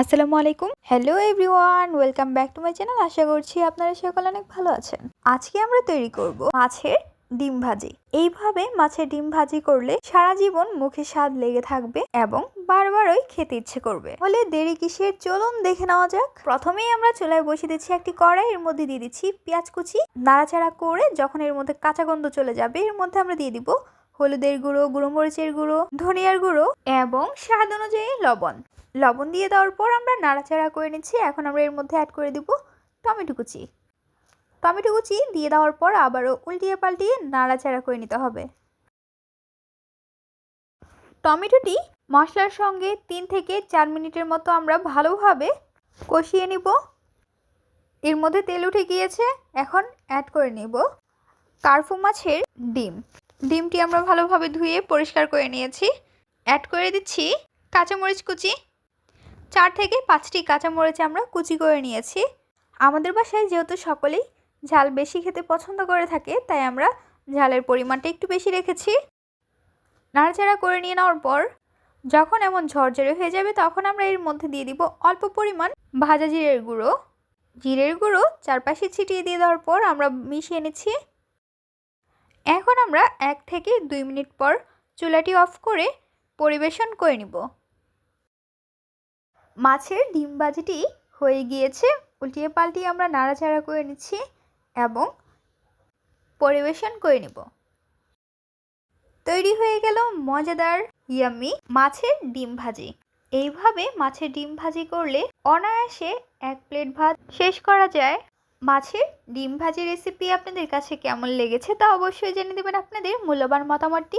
আসসালামু আলাইকুম। Hello everyone welcome back to my channel আশা করছি আপনারা সকলে অনেক ভালো আছেন। আজকে আমরা তৈরি করব মাছের ডিম ভাজি। এইভাবে মাছের ডিম ভাজি করলে সারা জীবন মুখে স্বাদ লেগে থাকবে এবং বারবারই খেতে ইচ্ছে করবে। হলে দেরি কিসের? চলুন দেখে নেওয়া যাক। প্রথমেই আমরা চুলায় বসিয়ে দিচ্ছি একটি কড়াই, এর মধ্যে দিয়ে দিচ্ছি পেঁয়াজ কুচি। নাড়াচাড়া করে যখন এর মধ্যে কাঁচা গন্ধ চলে যাবে, এর মধ্যে আমরা দিয়ে দিব হলুদের গুঁড়ো গুঁড়ো মরিচের গুঁড়ো, ধনিয়ার গুঁড়ো এবং স্বাদ অনুযায়ী লবণ। লবণ দিয়ে দেওয়ার পর আমরা নাড়াচাড়া করে নিচ্ছি। এখন আমরা এর মধ্যে অ্যাড করে দিব টমেটো কুচি। টমেটো কুচি দিয়ে দেওয়ার পর আবারও উল্টিয়ে পাল্টিয়ে নাড়াচাড়া করে নিতে হবে। টমেটোটি মশলার সঙ্গে তিন থেকে চার মিনিটের মতো আমরা ভালোভাবে কষিয়ে নিব। এর মধ্যে তেল উঠে গিয়েছে, এখন অ্যাড করে নেব কার্ফু মাছের ডিম। ডিমটি আমরা ভালোভাবে ধুয়ে পরিষ্কার করে নিয়েছি। অ্যাড করে দিচ্ছি কাঁচামরিচ কুচি। চার থেকে পাঁচটি কাঁচামরিচ আমরা কুচি করে নিয়েছি। আমাদের বাসায় যেহেতু সকলেই ঝাল বেশি খেতে পছন্দ করে থাকে, তাই আমরা ঝালের পরিমাণটা একটু বেশি রেখেছি। নাড়াচাড়া করে নিয়ে নেওয়ার পর যখন এমন ঝরঝরে হয়ে যাবে তখন আমরা এর মধ্যে দিয়ে দিব অল্প পরিমাণ ভাজা জিরের গুঁড়ো। জিরের গুঁড়ো চারপাশে ছিটিয়ে দিয়ে দেওয়ার পর আমরা মিশিয়ে নিচ্ছি। এখন আমরা এক থেকে দুই মিনিট পর চুলাটি অফ করে পরিবেশন করে নিব। মাছের ডিম ভাজিটি হয়ে গিয়েছে। উল্টিয়ে পাল্টিয়ে আমরা নাড়াচাড়া করে নিচ্ছি এবং পরিবেশন করে নিব। তৈরি হয়ে গেল মজাদার ইয়াম্মি মাছের ডিম ভাজি। এইভাবে মাছের ডিম ভাজি করলে অনায়াসে এক প্লেট ভাত শেষ করা যায়। মাছের ডিম ভাজি রেসিপি আপনাদের কাছে কেমন লেগেছে তা অবশ্যই জেনে দেবেন। আপনাদের মূল্যবান মতামতটি